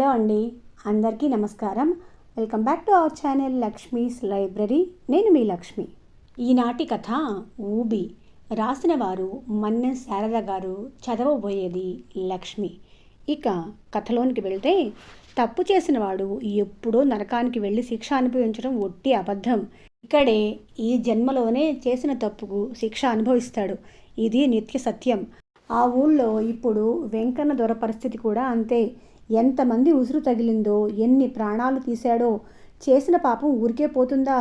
Hello అండి అందరికీ నమస్కారం. Welcome back to our channel Lakshmi's library. నేను మీ లక్ష్మి. ఈనాటి కథ ఊబి. రాసిన వారు మన్న శారద గారు చదవబోయేది లక్ష్మి. ఇక కథలోనికి వెళ్తే తప్పు చేసిన వాడు ఎప్పుడో నరకానికి వెళ్ళి శిక్ష అనుభవించడం ఒట్టి అబద్ధం. ఇక్కడే ఈ జన్మలోనే చేసిన తప్పుకు శిక్ష అనుభవిస్తాడు. ఇది నిత్య సత్యం. ఆ ఊళ్ళో ఇప్పుడు వెంకన్న దొర పరిస్థితి కూడా అంతే. ఎంతమంది ఉసురు తగిలిందో ఎన్ని ప్రాణాలు తీశాడో. చేసిన పాపం ఊరికే పోతుందా?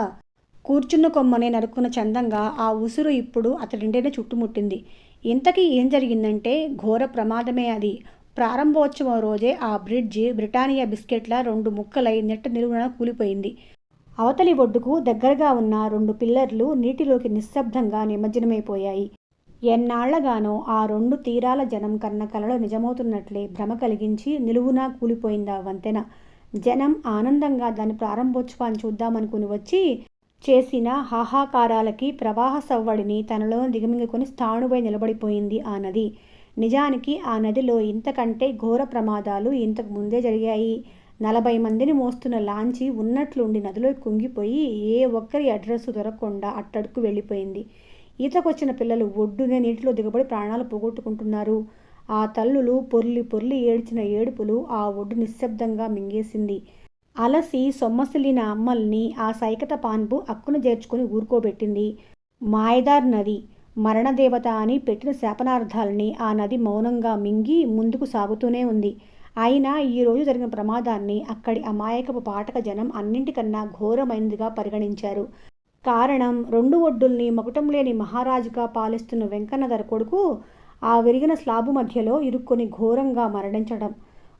కూర్చున్న కొమ్మనే నరుక్కున్న చందంగా ఆ ఉసురు ఇప్పుడు అతడింటేనే చుట్టుముట్టింది. ఇంతకీ ఏం జరిగిందంటే ఘోర ప్రమాదమే అది. ప్రారంభోత్సవం రోజే ఆ బ్రిడ్జి బ్రిటానియా బిస్కెట్ల రెండు ముక్కలై నెట్ట నిలువున కూలిపోయింది. అవతలి ఒడ్డుకు దగ్గరగా ఉన్న రెండు పిల్లర్లు నీటిలోకి నిశ్శబ్దంగా నిమజ్జనమైపోయాయి. ఎన్నాళ్ళగానో ఆ రెండు తీరాల జనం కన్న కలలో నిజమవుతున్నట్లే భ్రమ కలిగించి నిలువునా కూలిపోయిందా వంతెన. జనం ఆనందంగా దాని ప్రారంభోత్సవాన్ని చూద్దామనుకుని వచ్చి చేసిన హాహాకారాలకి ప్రవాహ సవ్వడిని తనలో దిగమింగుకొని స్థాణుపై నిలబడిపోయింది ఆ నది. నిజానికి ఆ నదిలో ఇంతకంటే ఘోర ప్రమాదాలు ఇంతకు ముందే జరిగాయి. నలభై మందిని మోస్తున్న లాంచి ఉన్నట్లుండి నదిలో కుంగిపోయి ఏ ఒక్కరి అడ్రస్ దొరకకుండా అట్టడుకు వెళ్ళిపోయింది. ఈతకొచ్చిన పిల్లలు ఒడ్డునే నీటిలో దిగబడి ప్రాణాలు పోగొట్టుకుంటున్నారు. ఆ తల్లులు పొర్లి పొర్లి ఏడ్చిన ఏడుపులు ఆ ఒడ్డు నిశ్శబ్దంగా మింగేసింది. అలసి సొమ్మసిల్లిన అమ్మల్ని ఆ సైకత పాన్పు అక్కున చేర్చుకుని ఊరుకోబెట్టింది. మాయదార్ నది మరణదేవత అని పెట్టిన శాపనార్థాలని ఆ నది మౌనంగా మింగి ముందుకు సాగుతూనే ఉంది. అయినా ఈరోజు జరిగిన ప్రమాదాన్ని అక్కడి అమాయకపు పాటక జనం అన్నింటికన్నా ఘోరమైనదిగా పరిగణించారు. కారణం రెండు ఒడ్డుల్ని మకుటం లేని మహారాజుగా పాలిస్తున్న వెంకన్నధర కొడుకు ఆ విరిగిన స్లాబు మధ్యలో ఇరుక్కొని ఘోరంగా మరణించడం.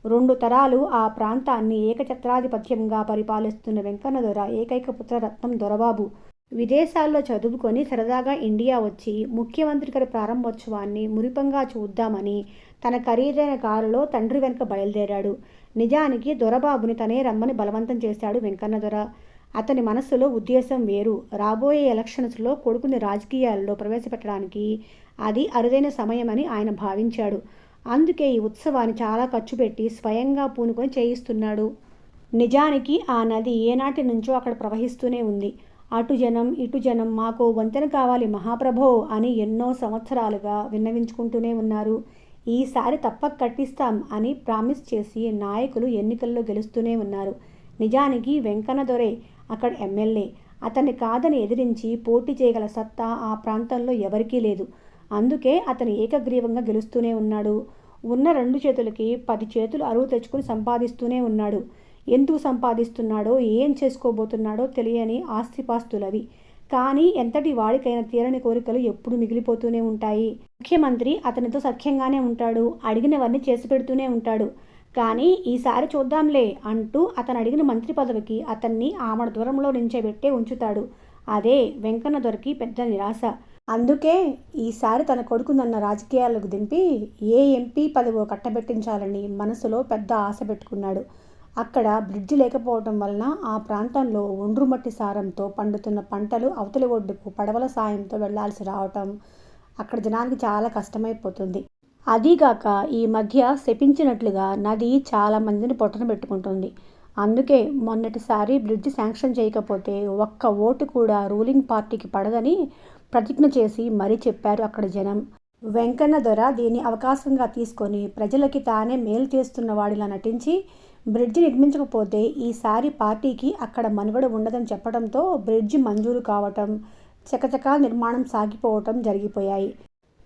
రెండు తరాలు ఆ ప్రాంతాన్ని ఏకఛత్రాధిపత్యంగా పరిపాలిస్తున్న వెంకన్నదొర ఏకైక పుత్రరత్నం దొరబాబు. విదేశాల్లో చదువుకొని సరదాగా ఇండియా వచ్చి ముఖ్యమంత్రి గారి ప్రారంభోత్సవాన్ని మురిపంగా చూద్దామని తన ఖరీదైన కారులో తండ్రి వెనుక బయలుదేరాడు. నిజానికి దొరబాబుని తనే రమ్మని బలవంతం చేశాడు వెంకన్నదొర అతని మనస్సులో ఉద్దేశం వేరు. రాబోయే ఎలక్షన్స్లో కొడుకుని రాజకీయాల్లో ప్రవేశపెట్టడానికి అది అరుదైన సమయమని ఆయన భావించాడు. అందుకే ఈ ఉత్సవాన్ని చాలా ఖర్చు పెట్టి స్వయంగా పూనుకొని చేయిస్తున్నాడు. నిజానికి ఆ నది ఏనాటి నుంచో అక్కడ ప్రవహిస్తూనే ఉంది. అటు జనం ఇటు జనం మాకు వంతెన కావాలి మహాప్రభో అని ఎన్నో సంవత్సరాలుగా విన్నవించుకుంటూనే ఉన్నారు. ఈసారి తప్పక కట్టిస్తాం అని ప్రామిస్ చేసి నాయకులు ఎన్నికల్లో గెలుస్తూనే ఉన్నారు. నిజానికి వెంకన్న దొరే అక్కడ ఎమ్మెల్యే. అతన్ని కాదని ఎదిరించి పోటీ చేయగల సత్తా ఆ ప్రాంతంలో ఎవరికీ లేదు. అందుకే అతను ఏకగ్రీవంగా గెలుస్తూనే ఉన్నాడు. ఉన్న రెండు చేతులకి పది చేతులు అరువు తెచ్చుకుని సంపాదిస్తూనే ఉన్నాడు. ఎందుకు సంపాదిస్తున్నాడో ఏం చేసుకోబోతున్నాడో తెలియని ఆస్తిపాస్తులవి. కానీ ఎంతటి వాడికైనా తీరని కోరికలు ఎప్పుడు మిగిలిపోతూనే ఉంటాయి. ముఖ్యమంత్రి అతనితో సఖ్యంగానే ఉంటాడు. అడిగినవన్నీ చేసి పెడుతూనే ఉంటాడు. కానీ ఈసారి చూద్దాంలే అంటూ అతను అడిగిన మంత్రి పదవికి అతన్ని ఆమడ దూరంలో నించబెట్టే ఉంచుతాడు. అదే వెంకన్న దొరికి పెద్ద నిరాశ. అందుకే ఈసారి తన కొడుకునన్న రాజకీయాలకు దింపి ఏ ఎంపీ పదవో కట్టబెట్టించాలని మనసులో పెద్ద ఆశ పెట్టుకున్నాడు. అక్కడ బ్రిడ్జి లేకపోవటం వలన ఆ ప్రాంతంలో ఒండ్రుమట్టి సారంతో పండుతున్న పంటలు అవతలి ఒడ్డుకు పడవల సాయంతో వెళ్ళాల్సి రావటం అక్కడ జనానికి చాలా కష్టమైపోతుంది. అదీగాక ఈ మధ్య శపించినట్లుగా నది చాలా మందిని పొట్టన పెట్టుకుంటుంది. అందుకే మొన్నటిసారి బ్రిడ్జ్ శాంక్షన్ చేయకపోతే ఒక్క ఓటు కూడా రూలింగ్ పార్టీకి పడదని ప్రతిజ్ఞ చేసి మరీ చెప్పారు అక్కడ జనం. వెంకన్న దొర దీన్ని అవకాశంగా తీసుకొని ప్రజలకి తానే మేలు చేస్తున్న వాడిలా నటించి బ్రిడ్జ్ నిర్మించకపోతే ఈసారి పార్టీకి అక్కడ మనుగడ ఉండదని చెప్పడంతో బ్రిడ్జ్ మంజూరు కావటం చకచకా నిర్మాణం సాగిపోవటం జరిగిపోయాయి.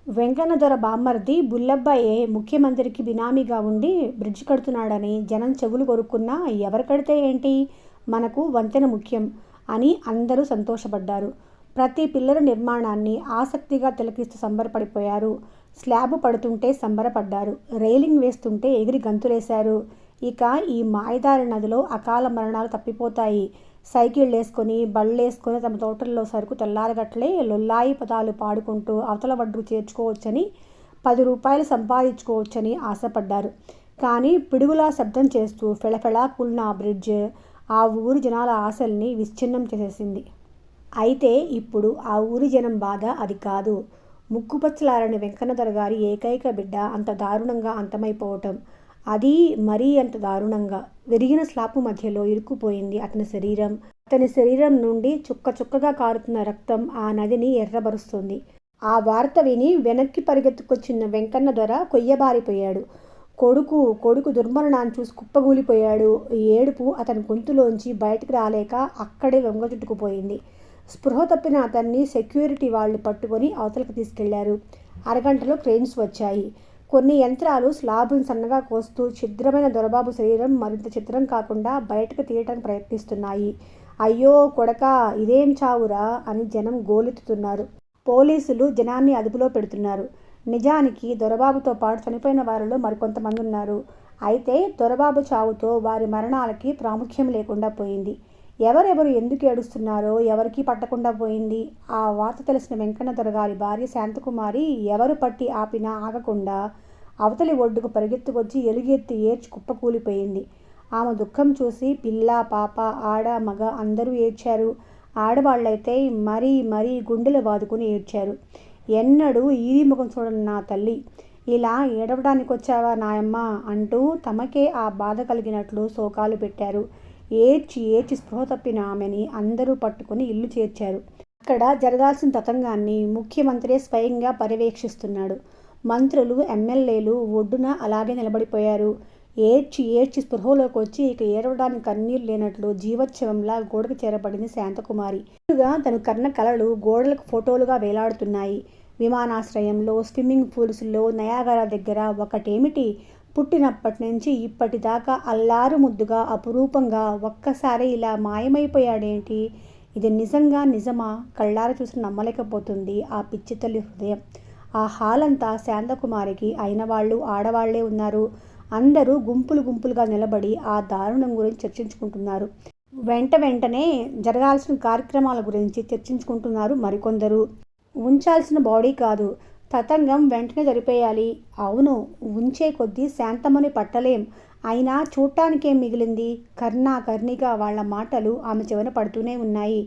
వెంకన్న దొర బామ్మర్ది బుల్లబ్బాయే ముఖ్యమంత్రికి బినామీగా ఉండి బ్రిడ్జ్ కడుతున్నాడని జనం చెవులు కొరుక్కున్నా ఎవరు కడితే ఏంటి? మనకు వంతెన ముఖ్యం అని అందరూ సంతోషపడ్డారు. ప్రతి పిల్లల నిర్మాణాన్ని ఆసక్తిగా తిలకిస్తూ సంబరపడిపోయారు. స్లాబ్ పడుతుంటే సంబరపడ్డారు. రైలింగ్ వేస్తుంటే ఎగిరి గంతులేశారు. ఇక ఈ మాయదారి నదిలో అకాల మరణాలు తప్పిపోతాయి. సైకిళ్ళు వేసుకొని బళ్ళు వేసుకొని తమ తోటల్లో సరుకు తెల్లారగట్లే లొల్లాయి పదాలు పాడుకుంటూ అవతల వడ్డు చేర్చుకోవచ్చని పది రూపాయలు సంపాదించుకోవచ్చని ఆశపడ్డారు. కానీ పిడుగులా శబ్దం చేస్తూ ఫెళఫెళా కూలిన ఆ బ్రిడ్జ్ ఆ ఊరి జనాల ఆశల్ని విచ్ఛిన్నం చేసేసింది. అయితే ఇప్పుడు ఆ ఊరి జనం బాధ అది కాదు. ముక్కుపచ్చలారని వెంకన్నధర గారి ఏకైక బిడ్డ అంత దారుణంగా అంతమైపోవటం. అది మరీ అంత దారుణంగా. విరిగిన స్లాపు మధ్యలో ఇరుక్కుపోయింది అతని శరీరం. అతని శరీరం నుండి చుక్క చుక్కగా కారుతున్న రక్తం ఆ నదిని ఎర్రబరుస్తుంది. ఆ వార్త విని వెనక్కి పరిగెత్తుకొచ్చిన వెంకన్న దొర కొయ్యబారిపోయాడు. కొడుకు కొడుకు దుర్మరణాన్ని చూసి కుప్పగూలిపోయాడు. ఏడుపు అతని గొంతులోంచి బయటకు రాలేక అక్కడే వెంగజుట్టుకుపోయింది స్పృహ తప్పిన అతన్ని సెక్యూరిటీ వాళ్ళు పట్టుకొని అవతలకు తీసుకెళ్ళారు. అరగంటలో క్రెయిన్స్ వచ్చాయి. కొన్ని యంత్రాలు స్లాబ్ను సన్నగా కోస్తూ ఛిద్రమైన దొరబాబు శరీరం మరింత చిత్రం కాకుండా బయటకు తీయటానికి ప్రయత్నిస్తున్నాయి. అయ్యో కొడక ఇదేం చావురా అని జనం గోలెత్తుతున్నారు. పోలీసులు జనాన్ని అదుపులో పెడుతున్నారు. నిజానికి దొరబాబుతో పాటు చనిపోయిన వారిలో మరికొంతమంది ఉన్నారు. అయితే దొరబాబు చావుతో వారి మరణాలకి ప్రాముఖ్యం లేకుండా పోయింది. ఎవరెవరు ఎందుకు ఏడుస్తున్నారో ఎవరికీ పట్టకుండా పోయింది? ఆ వార్త తెలిసిన వెంకన్న దొరగారి భార్య శాంతకుమారి ఎవరు పట్టి ఆపినా ఆగకుండా అవతలి ఒడ్డుకు పరిగెత్తుకొచ్చి ఎలుగెత్తి ఏడ్చి కుప్పకూలిపోయింది. ఆమె దుఃఖం చూసి పిల్ల పాప ఆడ మగ అందరూ ఏడ్చారు. ఆడవాళ్ళైతే మరీ మరీ గుండెలు బాదుకుని ఏడ్చారు. ఎన్నడూ ఈది ముఖం చూడని నా తల్లి ఇలా ఏడవడానికి వచ్చావా నాయమ్మ అంటూ తమకే ఆ బాధ కలిగినట్లు శోకాలు పెట్టారు. ఏడ్చి ఏడ్చి స్పృహ తప్పిన ఆమెని అందరూ పట్టుకుని ఇల్లు చేర్చారు. అక్కడ జరగాల్సిన తతంగాన్ని ముఖ్యమంత్రి స్వయంగా పర్యవేక్షిస్తున్నాడు. మంత్రులు ఎమ్మెల్యేలు ఒడ్డున అలాగే నిలబడిపోయారు. ఏడ్చి ఏడ్చి స్పృహలోకి వచ్చి ఇక ఏడవడానికి కన్నీరు లేనట్లు జీవోత్సవంలా గోడకు చేరబడింది శాంతకుమారి. ముందుగా తను కన్న కలలు గోడలకు ఫోటోలుగా వేలాడుతున్నాయి. విమానాశ్రయంలో స్విమ్మింగ్ పూల్స్లో నయాగరా దగ్గర ఒకటేమిటి? పుట్టినప్పటి నుంచి ఇప్పటిదాకా అల్లారు ముద్దుగా అపురూపంగా ఒక్కసారి ఇలా మాయమైపోయాడేంటి? ఇది నిజంగా నిజమా? కళ్ళార చూసి నమ్మలేకపోతుంది ఆ పిచ్చి తల్లి హృదయం. ఆ హాల్ అంతా శాంతకుమారికి అయిన వాళ్ళు ఆడవాళ్ళే ఉన్నారు. అందరూ గుంపులు గుంపులుగా నిలబడి ఆ దారుణం గురించి చర్చించుకుంటున్నారు. వెంట వెంటనే జరగాల్సిన కార్యక్రమాల గురించి చర్చించుకుంటున్నారు మరికొందరు. ఉంచాల్సిన బాడీ కాదు పతంగం వెంటనే జరిపేయాలి. అవును ఉంచే కొద్దీ శాంతమని పట్టలేం. అయినా చూడటానికేం మిగిలింది? కర్ణా కర్ణిగా వాళ్ళ మాటలు ఆమె చెవిన పడుతూనే ఉన్నాయి.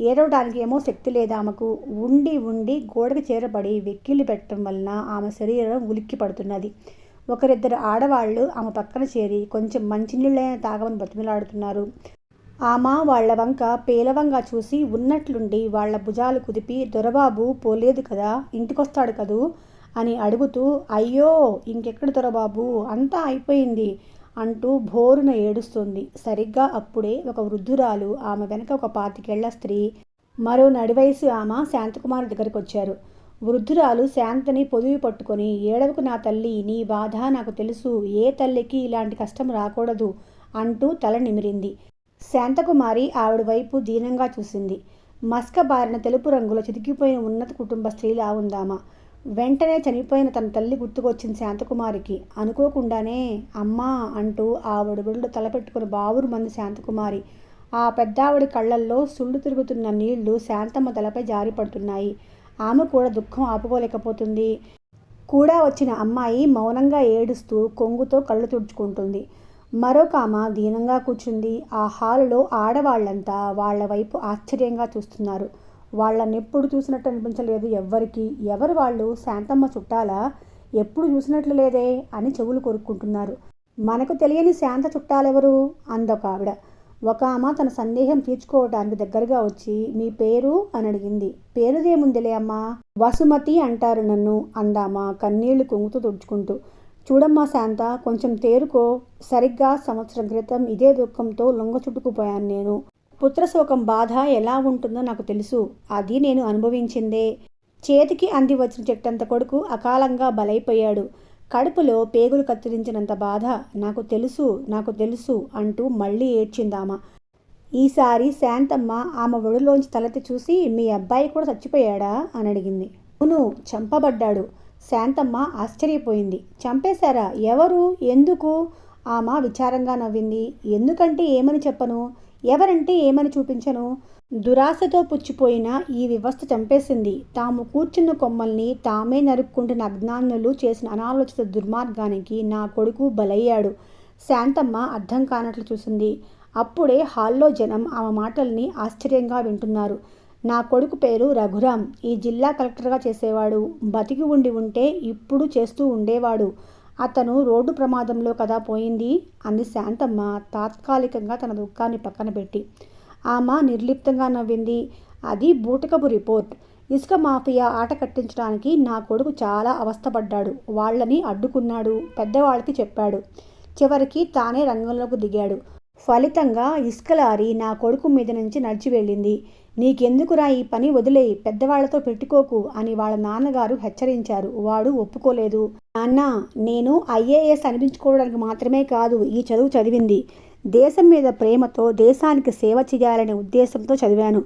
ఏడవడానికి ఏమో శక్తి లేదు ఆమెకు. ఉండి ఉండి గోడకు చేరబడి వెక్కిళ్ళు పెట్టడం వలన ఆమె శరీరం ఉలిక్కి పడుతున్నది. ఒకరిద్దరు ఆడవాళ్ళు ఆమె పక్కన చేరి కొంచెం మంచినీళ్ళైనా తాగమని బతిమిలాడుతున్నారు. ఆమె వాళ్ళ వంక పేలవంగా చూసి ఉన్నట్లుండి వాళ్ళ భుజాలు కుదిపి దొరబాబు పోలేదు కదా ఇంటికొస్తాడు కదూ అని అడుగుతూ అయ్యో ఇంకెక్కడ దొరబాబు? అంతా అయిపోయింది అంటూ భోరున ఏడుస్తుంది. సరిగ్గా అప్పుడే ఒక వృద్ధురాలు ఆమె వెనక ఒక పాతికేళ్ళ స్త్రీ మరో నడివయసు ఆమె శాంతకుమార్ దగ్గరికి వచ్చారు వృద్ధురాలు శాంతని పొదివి పట్టుకొని ఏడవకు నా తల్లి నీ బాధ నాకు తెలుసు ఏ తల్లికి ఇలాంటి కష్టం రాకూడదు అంటూ తల నిమిరింది. శాంతకుమారి ఆవిడ వైపు దీనంగా చూసింది. మస్క బారిన తెలుపు రంగులో చితికిపోయిన ఉన్నత కుటుంబ స్త్రీలా ఉందామా? వెంటనే చనిపోయిన తన తల్లి గుర్తుకొచ్చింది శాంతకుమారికి. అనుకోకుండానే అమ్మా అంటూ ఆవిడ బిడ్డ తలపెట్టుకుని బావురు మంది శాంతకుమారి. ఆ పెద్దావిడి కళ్ళల్లో సుళ్ళు తిరుగుతున్న నీళ్ళు శాంతమ్మ తలపై జారిపడుతున్నాయి ఆమె కూడా దుఃఖం ఆపుకోలేకపోతుంది. కూడా వచ్చిన అమ్మాయి మౌనంగా ఏడుస్తూ కొంగుతో కళ్ళు తుడుచుకుంటుంది. మరొక ఆమె దీనంగా కూర్చుంది. ఆ హాలులో ఆడవాళ్ళంతా వాళ్ళ వైపు ఆశ్చర్యంగా చూస్తున్నారు. వాళ్ళని ఎప్పుడు చూసినట్టు అనిపించలేదు ఎవ్వరికి. ఎవరు వాళ్ళు? శాంతమ్మ చుట్టాలా? ఎప్పుడు చూసినట్లు లేదే అని చెవులు కొరుక్కుంటున్నారు. మనకు తెలియని శాంత చుట్టాలెవరు? అందొక ఆవిడ. ఒక ఆమె తన సందేహం తీర్చుకోవడానికి దగ్గరగా వచ్చి మీ పేరు? అని అడిగింది. పేరుదేముందిలే అమ్మా? వసుమతి అంటారు నన్ను అందామా కన్నీళ్ళు కుంగుతూ తుడుచుకుంటూ. చూడమ్మా శాంత కొంచెం తేరుకో. సరిగ్గా సంవత్సరం క్రితం ఇదే దుఃఖంతో లొంగ చుట్టుకుపోయాను నేను. పుత్రశోకం బాధ ఎలా ఉంటుందో నాకు తెలుసు. అది నేను అనుభవించిందే. చేతికి అంది వచ్చిన చెట్టంత కొడుకు అకాలంగా బలైపోయాడు. కడుపులో పేగులు కత్తిరించినంత బాధ. నాకు తెలుసు నాకు తెలుసు అంటూ మళ్ళీ ఏడ్చిందామ. ఈసారి శాంతమ్మ ఆమె ఒడిలోంచి తలెత్తి చూసి మీ అబ్బాయి కూడా చచ్చిపోయాడా? అని అడిగింది. అవును చంపబడ్డాడు. శాంతమ్మ ఆశ్చర్యపోయింది. చంపేశారా? ఎవరు? ఎందుకు? ఆమె విచారంగా నవ్వింది. ఎందుకంటే ఏమని చెప్పను? ఎవరంటే ఏమని చూపించను? దురాశతో పుచ్చిపోయిన ఈ వ్యవస్థ చంపేసింది. తాము కూర్చున్న కొమ్మల్ని తామే నరుక్కుంటున్న అజ్ఞానులు చేసిన అనాలోచిత దుర్మార్గానికి నా కొడుకు బలయ్యాడు. శాంతమ్మ అర్థం కానట్లు చూసింది. అప్పుడే హాల్లో జనం ఆమె మాటల్ని ఆశ్చర్యంగా వింటున్నారు. నా కొడుకు పేరు రఘురాం. ఈ జిల్లా కలెక్టర్గా చేసేవాడు. బతికి ఉండి ఉంటే ఇప్పుడు చేస్తూ ఉండేవాడు. అతను రోడ్డు ప్రమాదంలో కదా పోయింది అంది శాంతమ్మ తాత్కాలికంగా తన దుఃఖాన్ని పక్కన పెట్టి. ఆమె నిర్లిప్తంగా నవ్వింది. అది బూటకపు రిపోర్ట్. ఇసుక మాఫియా ఆట కట్టించడానికి నా కొడుకు చాలా అవస్థపడ్డాడు. వాళ్ళని అడ్డుకున్నాడు. పెద్దవాళ్ళకి చెప్పాడు. చివరికి తానే రంగంలోకి దిగాడు. ఫలితంగా ఇసుక లారీ నా కొడుకు మీద నుంచి నడిచి వెళ్ళింది. నీకెందుకురా ఈ పని వదిలేయి పెద్దవాళ్ళతో పెట్టుకోకు అని వాళ్ళ నాన్నగారు హెచ్చరించారు. వాడు ఒప్పుకోలేదు. నాన్న నేను ఐఏఎస్ అనిపించుకోవడానికి మాత్రమే కాదు ఈ చదువు చదివింది. దేశం మీద ప్రేమతో దేశానికి సేవ చేయాలనే ఉద్దేశంతో చదివాను.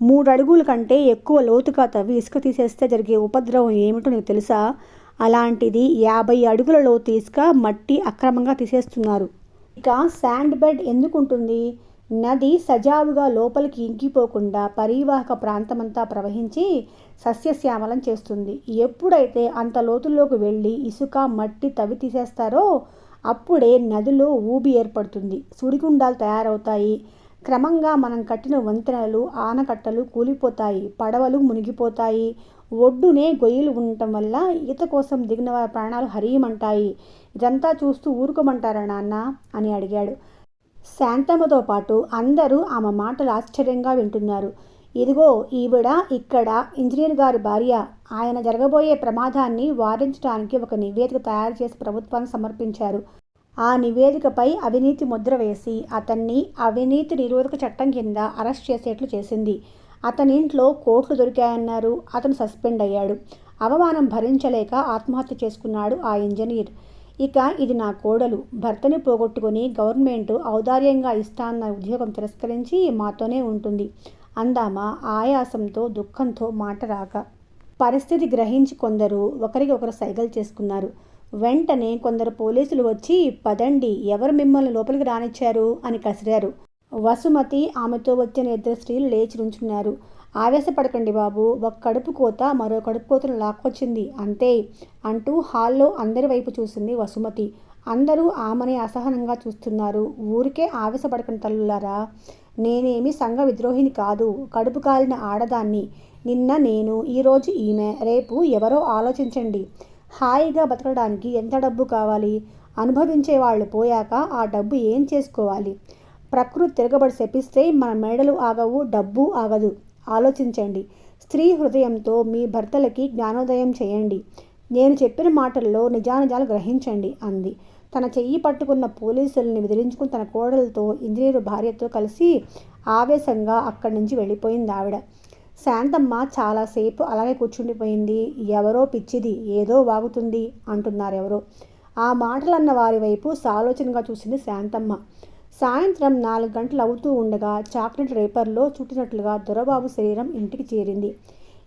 మూడు అడుగుల కంటే ఎక్కువ లోతుగా తవ్వి ఇసుక తీసేస్తే జరిగే ఉపద్రవం ఏమిటో నీకు తెలుసా? అలాంటిది యాభై అడుగుల లోతు ఇసుక మట్టి అక్రమంగా తీసేస్తున్నారు. ఇక శాండ్ బెడ్ ఎందుకు ఉంటుంది నది సజావుగా లోపలికి ఇంకిపోకుండా పరీవాహక ప్రాంతమంతా ప్రవహించి సస్యశ్యామలం చేస్తుంది. ఎప్పుడైతే అంత లోతుల్లోకి వెళ్ళి ఇసుక మట్టి తవ్వి తీసేస్తారో అప్పుడే నదిలో ఊబి ఏర్పడుతుంది. సుడిగుండాలు తయారవుతాయి. క్రమంగా మనం కట్టిన వంతెనలు ఆనకట్టలు కూలిపోతాయి. పడవలు మునిగిపోతాయి. ఒడ్డునే గొయ్యలు ఉండటం వల్ల ఈత కోసం దిగిన వారి ప్రాణాలు హరియమంటాయి. ఇదంతా చూస్తూ ఊరుకోమంటారా నాన్న? అని అడిగాడు. శాంతమ్మతో పాటు అందరూ ఆమె మాటలు ఆశ్చర్యంగా వింటున్నారు. ఇదిగో ఈవిడ ఇక్కడ ఇంజనీర్ గారి భార్య. ఆయన జరగబోయే ప్రమాదాన్ని వారించడానికి ఒక నివేదిక తయారు చేసి ప్రభుత్వానికి సమర్పించారు. ఆ నివేదికపై అవినీతి ముద్ర వేసి అతన్ని అవినీతి నిరోధక చట్టం కింద అరెస్ట్ చేసేట్లు చేసింది. అతని ఇంట్లో కోట్లు దొరికాయన్నారు. అతను సస్పెండ్ అయ్యాడు. అవమానం భరించలేక ఆత్మహత్య చేసుకున్నాడు ఆ ఇంజనీర్. ఇక ఇది నా కోడలు. భర్తని పోగొట్టుకుని గవర్నమెంట్ ఔదార్యంగా ఇస్తాన్న ఉద్యోగం తిరస్కరించి మాతోనే ఉంటుంది. అందామా ఆయాసంతో దుఃఖంతో మాట రాక. పరిస్థితి గ్రహించి కొందరు ఒకరికి ఒకరు సైగలు చేసుకున్నారు. వెంటనే కొందరు పోలీసులు వచ్చి పదండి ఎవరు మిమ్మల్ని లోపలికి రానిచ్చారు? అని కసిరారు. వసుమతి ఆమెతో వచ్చిన ఇద్దరు స్త్రీలు లేచి నుంచున్నారు. ఆవేశపడకండి బాబు ఒక కడుపు కోత మరో కడుపు కోతను లాక్కొచ్చింది. అంతే అంటూ హాల్లో అందరి వైపు చూసింది వసుమతి. అందరూ ఆమెని అసహనంగా చూస్తున్నారు. ఊరికే ఆవేశపడకండి తల్లులారా. నేనేమి సంఘ విద్రోహిని కాదు. కడుపు కాలిన ఆడదాన్ని. నిన్న నేను ఈరోజు ఈమె. రేపు ఎవరో ఆలోచించండి. హాయిగా బతకడానికి ఎంత డబ్బు కావాలి? అనుభవించే వాళ్ళు పోయాక ఆ డబ్బు ఏం చేసుకోవాలి? ప్రకృతి తిరగబడి శపిస్తే మన మేడలు ఆగవు డబ్బు ఆగదు. ఆలోచించండి. స్త్రీ హృదయంతో మీ భర్తలకి జ్ఞానోదయం చేయండి. నేను చెప్పిన మాటల్లో నిజానిజాలు గ్రహించండి అంది. తన చెయ్యి పట్టుకున్న పోలీసుల్ని విదిలించుకుని తన కోడలతో ఇంజనీరు భార్యతో కలిసి ఆవేశంగా అక్కడి నుంచి వెళ్ళిపోయింది ఆవిడ. శాంతమ్మ చాలాసేపు అలాగే కూర్చుండిపోయింది. ఎవరో పిచ్చిది ఏదో వాగుతుంది అంటున్నారు ఎవరో ఆ మాటలన్న వారి వైపు సాలోచనగా చూసింది శాంతమ్మ. సాయంత్రం నాలుగు గంటలు అవుతూ ఉండగా చాక్లెట్ రేపర్లో చుట్టినట్లుగా దొరబాబు శరీరం ఇంటికి చేరింది.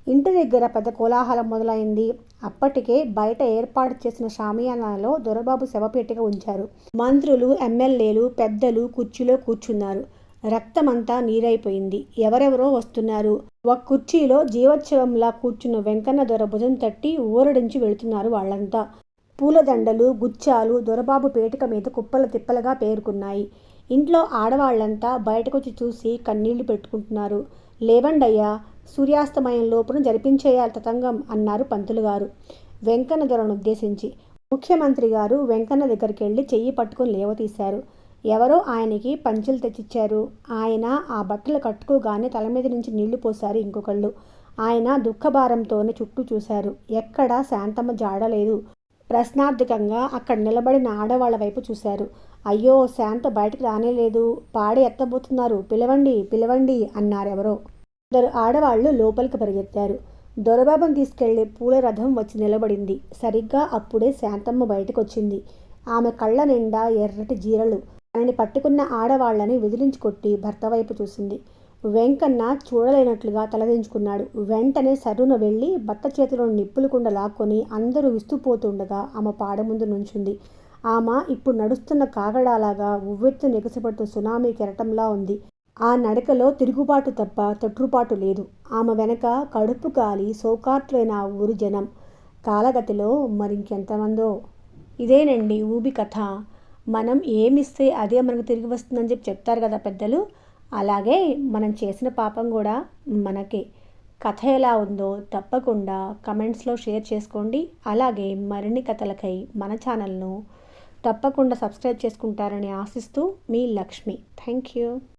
ఇంటి దగ్గర పెద్ద కోలాహలం మొదలైంది. అప్పటికే బయట ఏర్పాటు చేసిన షామియానాలో దొరబాబు శవపేటిక ఉంచారు. మంత్రులు ఎమ్మెల్యేలు పెద్దలు కుర్చీలో కూర్చున్నారు. రక్తమంతా నీరైపోయింది. ఎవరెవరో వస్తున్నారు. ఒక కుర్చీలో జీవోత్సవంలా కూర్చున్న వెంకన్న దొర భుజం తట్టి ఊరడించి వెళుతున్నారు వాళ్ళంతా. పూలదండలు గుచ్చాలు దొరబాబు పేటిక మీద కుప్పల తిప్పలుగా పేరుకున్నాయి. ఇంట్లో ఆడవాళ్ళంతా బయటకొచ్చి చూసి కన్నీళ్ళు పెట్టుకుంటున్నారు. లేవండయ్యా సూర్యాస్తమయం లోపును జరిపించేయాలి తతంగం అన్నారు పంతులు గారు. వెంకన్న దొరను ఉద్దేశించి ముఖ్యమంత్రి గారు వెంకన్న దగ్గరికి వెళ్ళి చెయ్యి పట్టుకుని లేవతీశారు. ఎవరో ఆయనకి పంచులు తెచ్చిచ్చారు. ఆయన ఆ బట్టలు కట్టుకోగానే తల మీద నుంచి నీళ్ళు పోశారు ఇంకొకళ్ళు. ఆయన దుఃఖభారంతోనే చుట్టూ చూశారు. ఎక్కడా శాంతమ్మ జాడలేదు ప్రశ్నార్థకంగా అక్కడ నిలబడిన ఆడవాళ్ళ వైపు చూశారు. అయ్యో శాంత బయటకు రానేలేదు పాడి ఎత్తబోతున్నారు. పిలవండి పిలవండి అన్నారెవరో. ఇద్దరు ఆడవాళ్ళు లోపలికి పరిగెత్తారు. దొరబాబం తీసుకెళ్ళే పూల రథం వచ్చి నిలబడింది. సరిగ్గా అప్పుడే శాంతమ్మ బయటకొచ్చింది. ఆమె కళ్ళ నిండా ఎర్రటి జీరలు. తనని పట్టుకున్న ఆడవాళ్ళని విదిలించి కొట్టి భర్త వైపు చూసింది. వెంకన్న చూడలేనట్లుగా తలదించుకున్నాడు వెంటనే సరున వెళ్ళి భర్త చేతిలో నిప్పులు కుండ లాక్కొని అందరూ విస్తుపోతుండగా ఆమె పాడ ముందు నుంచుంది. ఆమె ఇప్పుడు నడుస్తున్న కాగడాలాగా ఉవ్వెత్తు నెగసిపడుతూ సునామీ కెరటంలా ఉంది. ఆ నడకలో తిరుగుబాటు తప్ప తొట్రుపాటు లేదు. ఆమె వెనక కడుపు కాలి సోకాట్లైన ఆ ఊరు జనం. కాలగతిలో మరింకెంతమందో. ఇదేనండి ఊబి కథ. మనం ఏమిస్తే అదే మనకు తిరిగి వస్తుందని చెప్పి చెప్తారు కదా పెద్దలు. అలాగే మనం చేసిన పాపం కూడా మనకే. కథ ఎలా ఉందో తప్పకుండా కమెంట్స్లో షేర్ చేసుకోండి. అలాగే మరిన్ని కథలకై మన ఛానల్ను తప్పకుండా సబ్స్క్రైబ్ చేసుకుంటారని ఆశిస్తూ మీ లక్ష్మి. Thank you.